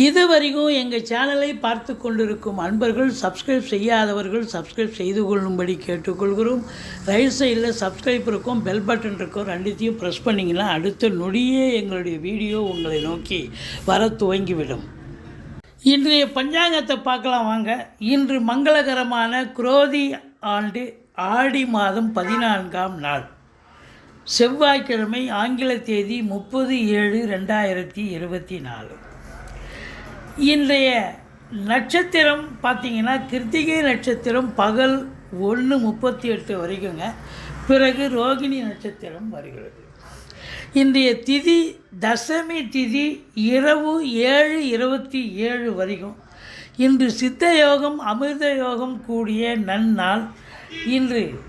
இதுவரைக்கும் எங்கள் சேனலை பார்த்து கொண்டிருக்கும் அன்பர்கள் சப்ஸ்கிரைப் செய்யாதவர்கள் சப்ஸ்கிரைப் செய்து கொள்ளும்படி கேட்டுக்கொள்கிறோம். ரைட் சைடில் சப்ஸ்கிரைப் இருக்கும் பெல் பட்டன் இருக்கும் ரெண்டுத்தையும் ப்ரெஸ் பண்ணிங்கன்னா அடுத்த நொடியே எங்களுடைய வீடியோ உங்களை நோக்கி வர துவங்கிவிடும். இன்றைய பஞ்சாங்கத்தை பார்க்கலாம் வாங்க. இன்று மங்களகரமான குரோதி ஆண்டு ஆடி மாதம் பதினான்காம் நாள். செவ்வாய்க்கிழமை ஆங்கில தேதி முப்பது ஏழு ரெண்டாயிரத்தி இருபத்தி நாலு. இன்றைய நட்சத்திரம் பார்த்தீங்கன்னா கிருத்திகை நட்சத்திரம் பகல் ஒன்று முப்பத்தி எட்டு வரைக்குங்க. பிறகு ரோகிணி நட்சத்திரம் வருகிறது. இன்றைய திதி தசமி திதி இரவு ஏழு இருபத்தி ஏழு வரைக்கும். இன்று சித்த யோகம் அமிர்த யோகம் கூடிய நன்னாள். இன்று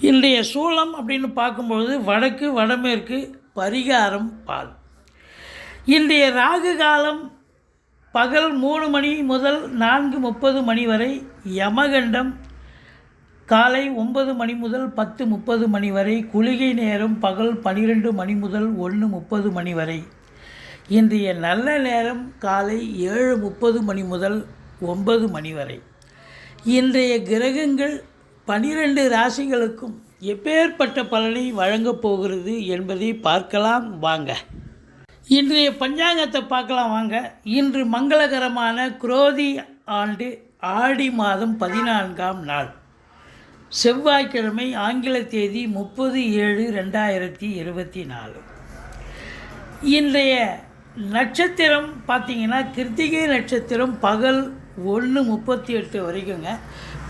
இன்றைய சூலம் அப்படின்னு பார்க்கும்பொழுது வடக்கு வடமேற்கு பரிகாரம் பால். இன்றைய ராகு காலம் பகல் மூணு மணி முதல் நான்கு முப்பது மணி வரை யமகண்டம். காலை ஒன்பது மணி முதல் பத்து முப்பது மணி வரை குளிகை நேரம் பகல் பனிரெண்டு மணி முதல் ஒன்று முப்பது மணி வரை. இன்றைய நல்ல நேரம் காலை ஏழு முப்பது மணி முதல் ஒன்பது மணி வரை. இன்றைய கிரகங்கள் பனிரெண்டு ராசிகளுக்கும் எப்பேற்பட்ட பலனை வழங்கப் போகிறது என்பதை பார்க்கலாம். வாங்க. இன்றைய பஞ்சாங்கத்தை பார்க்கலாம் வாங்க. இன்று மங்களகரமான குரோதி ஆண்டு ஆடி மாதம் பதினான்காம் நாள். செவ்வாய்க்கிழமை ஆங்கில தேதி முப்பது ஏழு ரெண்டாயிரத்தி இருபத்தி நாலு. இன்றைய நட்சத்திரம் பார்த்தீங்கன்னா கிருத்திகை நட்சத்திரம் பகல் ஒன்று முப்பத்தி எட்டு வரைக்குங்க.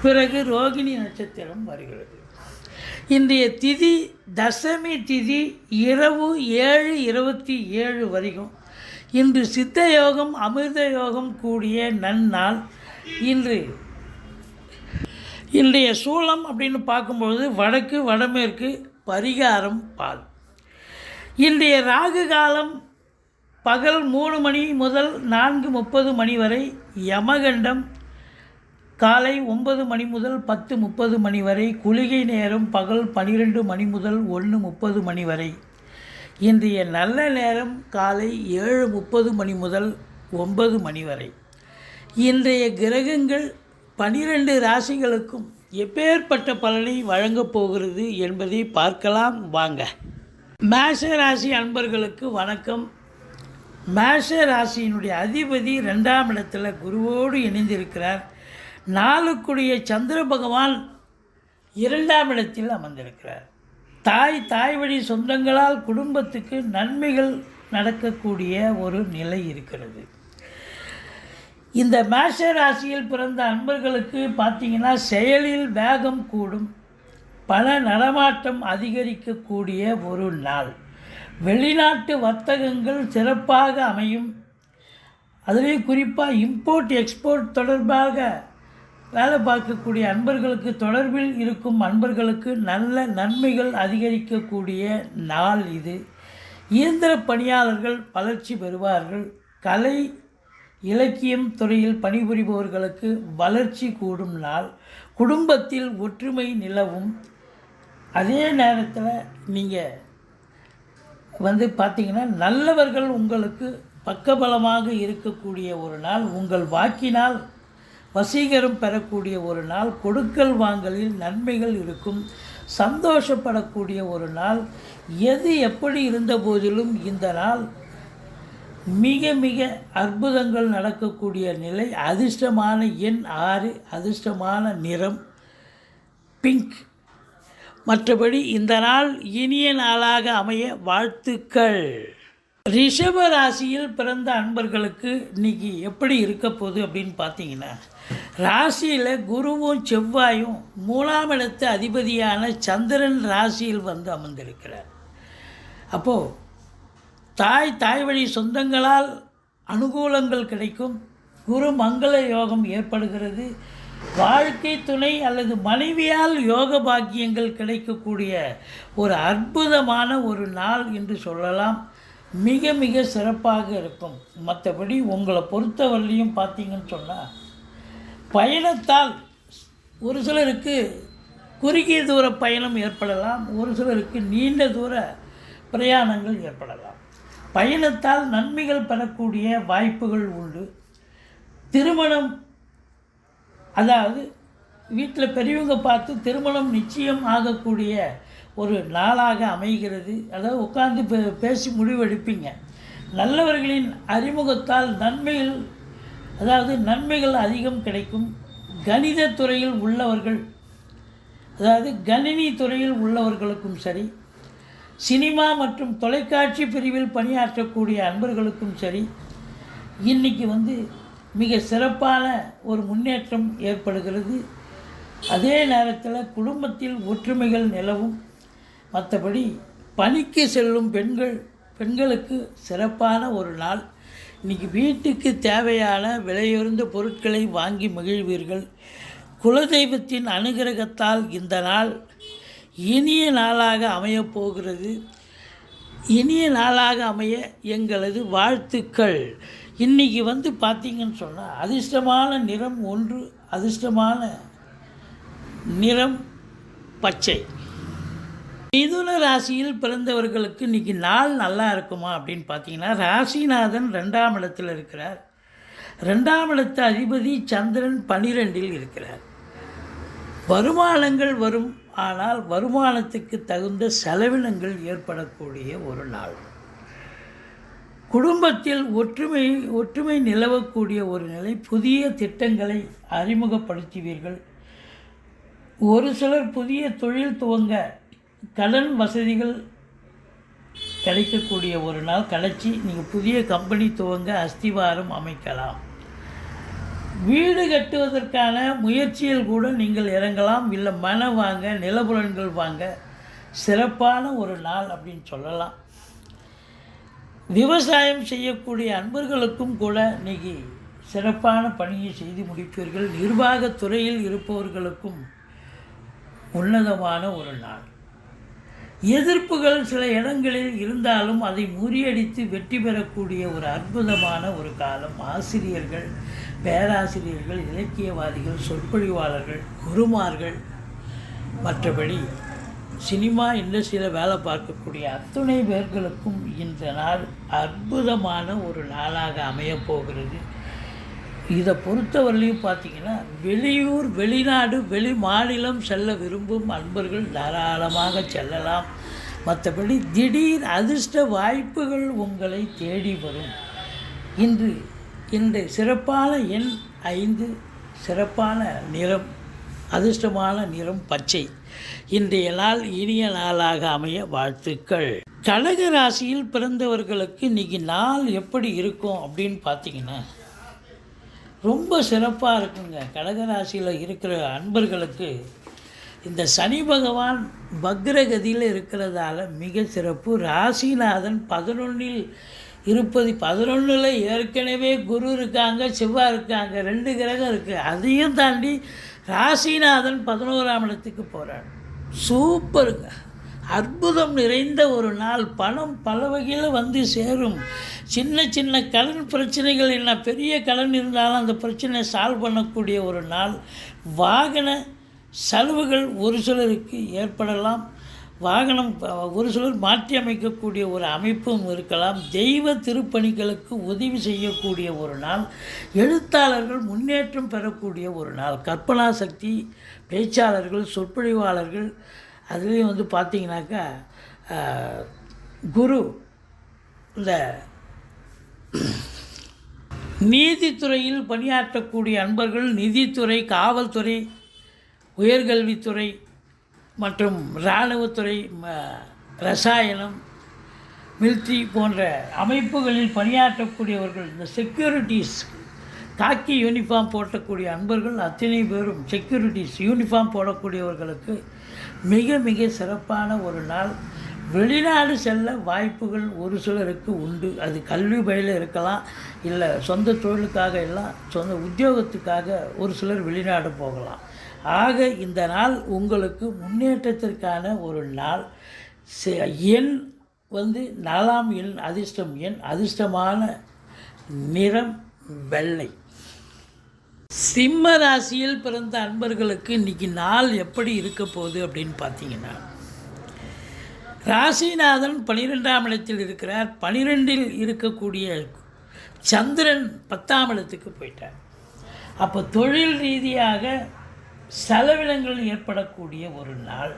பிறகு ரோகிணி நட்சத்திரம் வருகிறது. இன்றைய திதி தசமி திதி இரவு ஏழு இருபத்தி ஏழு வரைக்கும். இன்று சித்த யோகம் அமிர்த யோகம் கூடிய நன்னாள். இன்று இன்றைய சூளம் அப்படின்னு பார்க்கும்பொழுது வடக்கு வடமேற்கு பரிகாரம் பால். இன்றைய ராகு காலம் பகல் மூணு மணி முதல் நான்கு முப்பது மணி வரை யமகண்டம் காலை ஒன்பது மணி முதல் பத்து முப்பது மணி வரை குளிகை நேரம் பகல் பன்னிரெண்டு மணி முதல் ஒன்று முப்பது மணி வரை. இன்றைய நல்ல நேரம் காலை ஏழு முப்பது மணி முதல் ஒன்பது மணி வரை. இன்றைய கிரகங்கள் பனிரெண்டு ராசிகளுக்கும் எப்பேற்பட்ட பலனை வழங்கப் போகிறது என்பதை பார்க்கலாம் வாங்க. மேஷ ராசி அன்பர்களுக்கு வணக்கம். மேஷ ராசியினுடைய அதிபதி ரெண்டாம் இடத்தில் குருவோடு இணைந்திருக்கிறார். நாளுக்குடைய சந்திர பகவான் இரண்டாம் இடத்தில் அமர்ந்திருக்கிறார். தாய் தாய் வழி சொந்தங்களால் குடும்பத்துக்கு நன்மைகள் நடக்கக்கூடிய ஒரு நிலை இருக்கிறது. இந்த மேஷ ராசியில் பிறந்த அன்பர்களுக்கு பார்த்தீங்கன்னா செயலில் வேகம் கூடும். பல நடமாட்டம் அதிகரிக்கக்கூடிய ஒரு நாள். வெளிநாட்டு வர்த்தகங்கள் சிறப்பாக அமையும். அதுலேயும் குறிப்பாக இம்போர்ட் எக்ஸ்போர்ட் தொடர்பாக வேலை பார்க்கக்கூடிய அன்பர்களுக்கு தொடர்பில் இருக்கும் அன்பர்களுக்கு நல்ல நன்மைகள் அதிகரிக்கக்கூடிய நாள் இது. இயந்திர பணியாளர்கள் வளர்ச்சி பெறுவார்கள். கலை இலக்கியம் துறையில் பணிபுரிபவர்களுக்கு வளர்ச்சி கூடும் நாள். குடும்பத்தில் ஒற்றுமை நிலவும். அதே நேரத்தில் நீங்கள் வந்து பார்த்திங்கன்னா நல்லவர்கள் உங்களுக்கு பக்கபலமாக இருக்கக்கூடிய ஒரு நாள். உங்கள் வாக்கினால் வசீகரம் பெறக்கூடிய ஒரு நாள் கொடுக்கல் வாங்கலில் நன்மைகள் இருக்கும். சந்தோஷப்படக்கூடிய ஒரு நாள். எது எப்படி இருந்த போதிலும் இந்த நாள் மிக மிக அற்புதங்கள் நடக்கக்கூடிய நிலை. அதிர்ஷ்டமான எண் ஆறு அதிர்ஷ்டமான நிறம் பிங்க். மற்றபடி இந்த நாள் இனிய நாளாக அமைய வாழ்த்துக்கள். ரிஷப ராசியில் பிறந்த அன்பர்களுக்கு இன்னைக்கு எப்படி இருக்க போகுது அப்படின்னு பார்த்தீங்கன்னா ராசியில் குருவும் செவ்வாயும் மூணாம் இடத்து அதிபதியான சந்திரன் ராசியில் வந்து அமர்ந்திருக்கிறார். அப்போது தாய் தாய் வழி சொந்தங்களால் அனுகூலங்கள் கிடைக்கும். குரு மங்கள யோகம் ஏற்படுகிறது. வாழ்க்கை துணை அல்லது மனைவியால் யோக பாக்கியங்கள் கிடைக்கக்கூடிய ஒரு அற்புதமான ஒரு நாள் என்று சொல்லலாம். மிக மிக சிறப்பாக இருக்கும். மற்றபடி உங்களை பொறுத்தவரையும் பார்த்தீங்கன்னு சொன்னால் பயணத்தால் ஒரு சிலருக்கு குறுகிய தூர பயணம் ஏற்படலாம் ஒரு சிலருக்கு நீண்ட தூர பிரயாணங்கள் ஏற்படலாம். பயணத்தால் நன்மைகள் பெறக்கூடிய வாய்ப்புகள் உண்டு. திருமணம் அதாவது வீட்டில் பெரியவங்க பார்த்து திருமணம் நிச்சயம் ஆகக்கூடிய ஒரு நாளாக அமைகிறது. அதாவது உட்காந்து பே பேசி முடிவெடுப்பீங்க. நல்லவர்களின் அறிமுகத்தால் நன்மைகள் அதாவது நன்மைகள் அதிகம் கிடைக்கும். கணித துறையில் உள்ளவர்கள் அதாவது கணினி துறையில் உள்ளவர்களுக்கும் சரி சினிமா மற்றும் தொலைக்காட்சி பிரிவில் பணியாற்றக்கூடிய அன்பர்களுக்கும் சரி இன்றைக்கி வந்து மிக சிறப்பான ஒரு முன்னேற்றம் ஏற்படுகிறது. அதே நேரத்தில் குடும்பத்தில் ஒற்றுமைகள் நிலவும். மற்றபடி பணிக்கு செல்லும் பெண்கள் பெண்களுக்கு சிறப்பான ஒரு நாள். இன்றைக்கி வீட்டுக்கு தேவையான விலையுறந்த பொருட்களை வாங்கி மகிழ்வீர்கள். குலதெய்வத்தின் அனுகிரகத்தால் இந்த நாள் இனிய நாளாக அமையப் போகிறது. இனிய நாளாக அமைய எங்களது வாழ்த்துக்கள். இன்றைக்கி வந்து பார்த்திங்கன்னு சொன்னால் அதிர்ஷ்டமான நிறம் ஒன்று அதிர்ஷ்டமான நிறம் பச்சை. மிதுன ராசியில் பிறந்தவர்களுக்கு இன்றைக்கி நாள் நல்லா இருக்குமா அப்படின்னு பார்த்தீங்கன்னா ராசிநாதன் ரெண்டாம் இடத்தில் இருக்கிறார். ரெண்டாம் இடத்து அதிபதி சந்திரன் பனிரெண்டில் இருக்கிறார். வருமானங்கள் வரும் ஆனால் வருமானத்துக்கு தகுந்த செலவினங்கள் ஏற்படக்கூடிய ஒரு நாள். குடும்பத்தில் ஒற்றுமை ஒற்றுமை நிலவக்கூடிய ஒரு நிலை புதிய திட்டங்களை அறிமுகப்படுத்துவீர்கள். ஒரு சிலர் புதிய தொழில் துவங்க கடன் வசதிகள் கிடைக்கக்கூடிய ஒரு நாள் கடைச்சி நீங்கள் புதிய கம்பெனி துவங்க அஸ்திவாரம் அமைக்கலாம். வீடு கட்டுவதற்கான முயற்சியில் கூட நீங்கள் இறங்கலாம். இல்லை மனம் வாங்க நிலபுலன்கள் வாங்க சிறப்பான ஒரு நாள் அப்படின்னு சொல்லலாம். விவசாயம் செய்யக்கூடிய அன்பர்களுக்கும் கூட இன்றைக்கி சிறப்பான பணியை செய்து முடிப்பீர்கள். நிர்வாகத் துறையில் இருப்பவர்களுக்கும் உன்னதமான ஒரு நாள். எதிர்ப்புகள் சில இடங்களில் இருந்தாலும் அதை முறியடித்து வெற்றி பெறக்கூடிய ஒரு அற்புதமான ஒரு காலம். ஆசிரியர்கள் பேராசிரியர்கள் இலக்கியவாதிகள் சொற்பொழிவாளர்கள் குருமார்கள் மற்றபடி சினிமா இண்டஸ்ட்ரியில் வேலை பார்க்கக்கூடிய அத்துணை பேர்களுக்கும் இந்த நாள் அற்புதமான ஒரு நாளாக அமையப் போகிறது. இதை பொறுத்தவரையிலையும் பார்த்தீங்கன்னா வெளியூர் வெளிநாடு வெளி மாநிலம் செல்ல விரும்பும் அன்பர்கள் தாராளமாக செல்லலாம். மற்றபடி திடீர் அதிர்ஷ்ட வாய்ப்புகள் உங்களை தேடி வரும். இன்று இந்த சிறப்பான எண் ஐந்து சிறப்பான நிறம் அதிர்ஷ்டமான நிறம் பச்சை. இன்றைய நாள் இனிய நாளாக அமைய வாழ்த்துக்கள். கடக ராசியில் பிறந்தவர்களுக்கு இன்றைக்கி நாள் எப்படி இருக்கும் அப்படின்னு பார்த்தீங்கன்னா ரொம்ப சிறப்பாக இருக்குங்க. கடகராசியில் இருக்கிற அன்பர்களுக்கு இந்த சனி பகவான் பக்ரகதியில் இருக்கிறதால மிக சிறப்பு. ராசிநாதன் பதினொன்றில் இருப்பது பதினொன்றில் ஏற்கனவே குரு இருக்காங்க செவ்வாய் இருக்காங்க ரெண்டு கிரகம் இருக்குது அதையும் தாண்டி ராசிநாதன் பதினோராம் இடத்துக்கு போகிறார் சூப்பருங்க. அற்புதம் நிறைந்த ஒரு நாள் பணம் பல வகையில் வந்து சேரும். சின்ன சின்ன கடன் பிரச்சனைகள் என்ன பெரிய கடன் இருந்தாலும் அந்த பிரச்சனையை சால்வ் பண்ணக்கூடிய ஒரு நாள். வாகன செலவுகள் ஒரு சிலருக்கு ஏற்படலாம். வாகனம் ஒரு சிலர் மாற்றி அமைக்கக்கூடிய ஒரு அமைப்பும் இருக்கலாம். தெய்வ திருப்பணிகளுக்கு உதவி செய்யக்கூடிய ஒரு நாள். எழுத்தாளர்கள் முன்னேற்றம் பெறக்கூடிய ஒரு நாள். கற்பனா சக்தி பேச்சாளர்கள் சொற்பொழிவாளர்கள் அதுலேயும் வந்து பார்த்திங்கனாக்கா குரு இந்த நீதித்துறையில் பணியாற்றக்கூடிய அன்பர்கள் நிதித்துறை காவல்துறை உயர்கல்வித்துறை மற்றும் இராணுவத்துறை ம- ரசாயனம் மில்ட்ரி போன்ற அமைப்புகளில் பணியாற்றக்கூடியவர்கள் இந்த செக்யூரிட்டிஸ் காக்கி யூனிஃபார்ம் போட்டக்கூடிய அன்பர்கள் அத்தனை பேரும் செக்யூரிட்டிஸ் யூனிஃபார்ம் போடக்கூடியவர்களுக்கு மிக மிக சிறப்பான ஒரு நாள். வெளிநாடு செல்ல வாய்ப்புகள் ஒரு சிலருக்கு உண்டு. அது கல்வி பயில இருக்கலாம் இல்லை சொந்த தொழிலுக்காக எல்லாம் சொந்த உத்தியோகத்துக்காக ஒரு சிலர் வெளிநாடு போகலாம். ஆக இந்த நாள் உங்களுக்கு முன்னேற்றத்திற்கான ஒரு நாள். எண் வந்து நாலாம் எண் அதிர்ஷ்டம் எண் அதிர்ஷ்டமான நிறம் வெள்ளை. சிம்ம ராசியில் பிறந்த அன்பர்களுக்கு இன்னைக்கு நாள் எப்படி இருக்க போகுது அப்படின்னு பார்த்தீங்கன்னா ராசிநாதன் பனிரெண்டாம் இடத்தில் இருக்கிறார். பனிரெண்டில் இருக்கக்கூடிய சந்திரன் பத்தாம் இடத்துக்கு போயிட்டார். அப்போ தொழில் ரீதியாக செலவினங்கள் ஏற்படக்கூடிய ஒரு நாள்.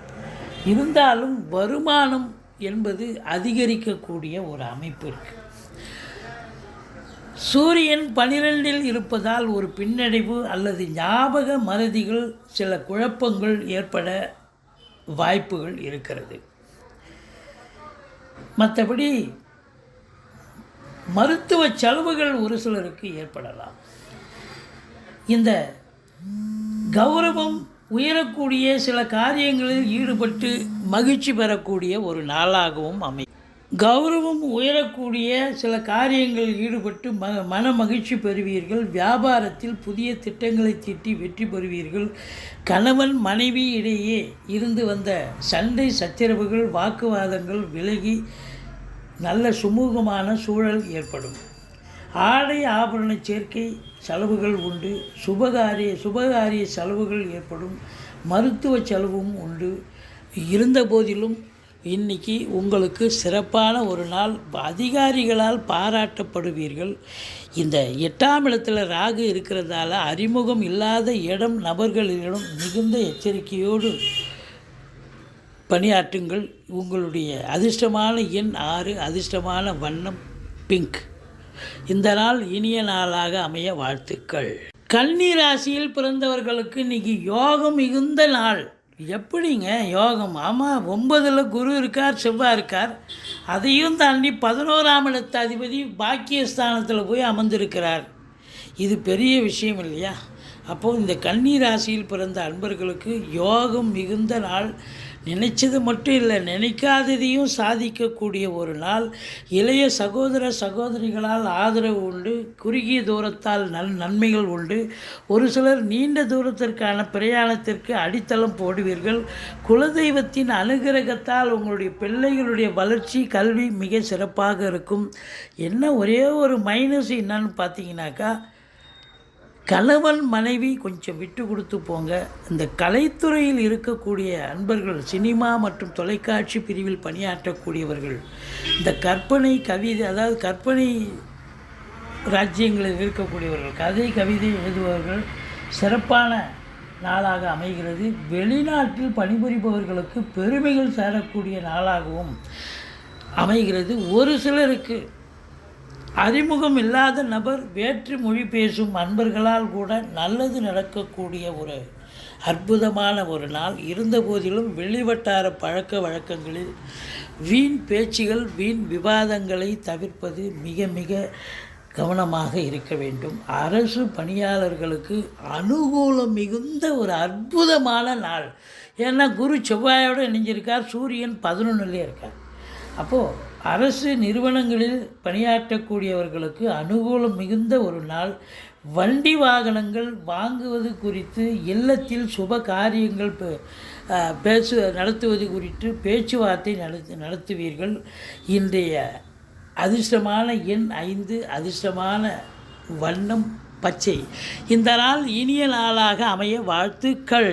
இருந்தாலும் வருமானம் என்பது அதிகரிக்கக்கூடிய ஒரு அமைப்பு இருக்குது சூரியன் பனிரெண்டில் இருப்பதால் ஒரு பின்னடைவு அல்லது ஞாபக மறதிகள் சில குழப்பங்கள் ஏற்பட வாய்ப்புகள் இருக்கிறது. மற்றபடி மருத்துவ செலவுகள் ஒரு சிலருக்கு ஏற்படலாம். இந்த கௌரவம் உயரக்கூடிய சில காரியங்களில் ஈடுபட்டு மகிழ்ச்சி பெறக்கூடிய ஒரு நாளாகவும் அமையும். கௌரவம் உயரக்கூடிய சில காரியங்களில் ஈடுபட்டு ம மன மகிழ்ச்சி பெறுவீர்கள். வியாபாரத்தில் புதிய திட்டங்களை தீட்டி வெற்றி பெறுவீர்கள். கணவன் மனைவி இடையே இருந்து வந்த சண்டை சச்சரவுகள் வாக்குவாதங்கள் விலகி நல்ல சுமூகமான சூழல் ஏற்படும். ஆடை ஆபரண சேர்க்கை செலவுகள் உண்டு. சுபகாரிய சுபகாரிய செலவுகள் ஏற்படும். மருத்துவ செலவும் உண்டு. இருந்த போதிலும் இன்னைக்கு உங்களுக்கு சிறப்பான ஒரு நாள். அதிகாரிகளால் பாராட்டப்படுவீர்கள். இந்த எட்டாம் இடத்துல ராகு இருக்கிறதால அறிமுகம் இல்லாத இடம் நபர்களிடம் மிகுந்த எச்சரிக்கையோடு பணியாற்றுங்கள். உங்களுடைய அதிர்ஷ்டமான எண் ஆறு அதிர்ஷ்டமான வண்ணம் பிங்க். இந்த நாள் இனிய நாளாக அமைய வாழ்த்துக்கள். கன்னி ராசியில் பிறந்தவர்களுக்கு இன்னைக்கு யோகம் மிகுந்த நாள். எப்படிங்க? யோகம். ஆமாம் ஒன்பதில் குரு இருக்கார் செவ்வாய் இருக்கார். அதையும் தாண்டி பதினோராம் இடத்து அதிபதி பாக்கியஸ்தானத்தில் போய் அமர்ந்திருக்கிறார். இது பெரிய விஷயம் இல்லையா? அப்போது இந்த கன்னி ராசியில் பிறந்த அன்பர்களுக்கு யோகம் மிகுந்த நாள். நினைச்சது மட்டும் இல்லை நினைக்காததையும் சாதிக்கக்கூடிய ஒரு நாள். இளைய சகோதர சகோதரிகளால் ஆதரவு உண்டு குறுகிய தூரத்தால் நல் நன்மைகள் உண்டு. ஒரு சிலர் நீண்ட தூரத்திற்கான பிரயாணத்திற்கு அடித்தளம் போடுவீர்கள். குலதெய்வத்தின் அனுகிரகத்தால் உங்களுடைய பிள்ளைகளுடைய வளர்ச்சி கல்வி மிக சிறப்பாக இருக்கும். என்ன ஒரே ஒரு மைனஸ் என்னன்னு பார்த்தீங்கன்னாக்கா கணவன் மனைவி கொஞ்சம் விட்டு கொடுத்து போங்க. இந்த கலைத்துறையில் இருக்கக்கூடிய அன்பர்கள் சினிமா மற்றும் தொலைக்காட்சி பிரிவில் பணியாற்றக்கூடியவர்கள் இந்த கற்பனை கவிதை அதாவது கற்பனை ராஜ்யங்களில் இருக்கக்கூடியவர்கள் கதை கவிதை எழுதுபவர்கள் சிறப்பான நாளாக அமைகிறது. வெளிநாட்டில் பணிபுரிபவர்களுக்கு பெருமைகள் சேரக்கூடிய நாளாகவும் அமைகிறது. ஒரு சிலருக்கு அறிமுகம் இல்லாத நபர் வேற்று மொழி பேசும் அன்பர்களால் கூட நல்லது நடக்கக்கூடிய ஒரு அற்புதமான ஒரு நாள். இருந்தபோதிலும் வெளிவட்டார பழக்க வழக்கங்களில் வீண் பேச்சுகள் வீண் விவாதங்களை தவிர்ப்பது மிக மிக கவனமாக இருக்க வேண்டும். அரசு பணியாளர்களுக்கு அனுகூலம் மிகுந்த ஒரு அற்புதமான நாள். ஏன்னா குரு செவ்வாயோடு இணைஞ்சிருக்கார் சூரியன் பதினொன்றுலேயே இருக்கார். அப்போது அரசு நிறுவனங்களில் பணியாற்றக்கூடியவர்களுக்கு அனுகூலம் மிகுந்த ஒரு நாள் வண்டி வாகனங்கள் வாங்குவது குறித்து இல்லத்தில் சுப காரியங்கள் பேசு நடத்துவது குறித்து பேச்சுவார்த்தை நடத்து நடத்துவீர்கள். இன்றைய அதிர்ஷ்டமான எண் ஐந்து அதிர்ஷ்டமான வண்ணம் பச்சை. இந்த நாள் இனிய நாளாக அமைய வாழ்த்துக்கள்.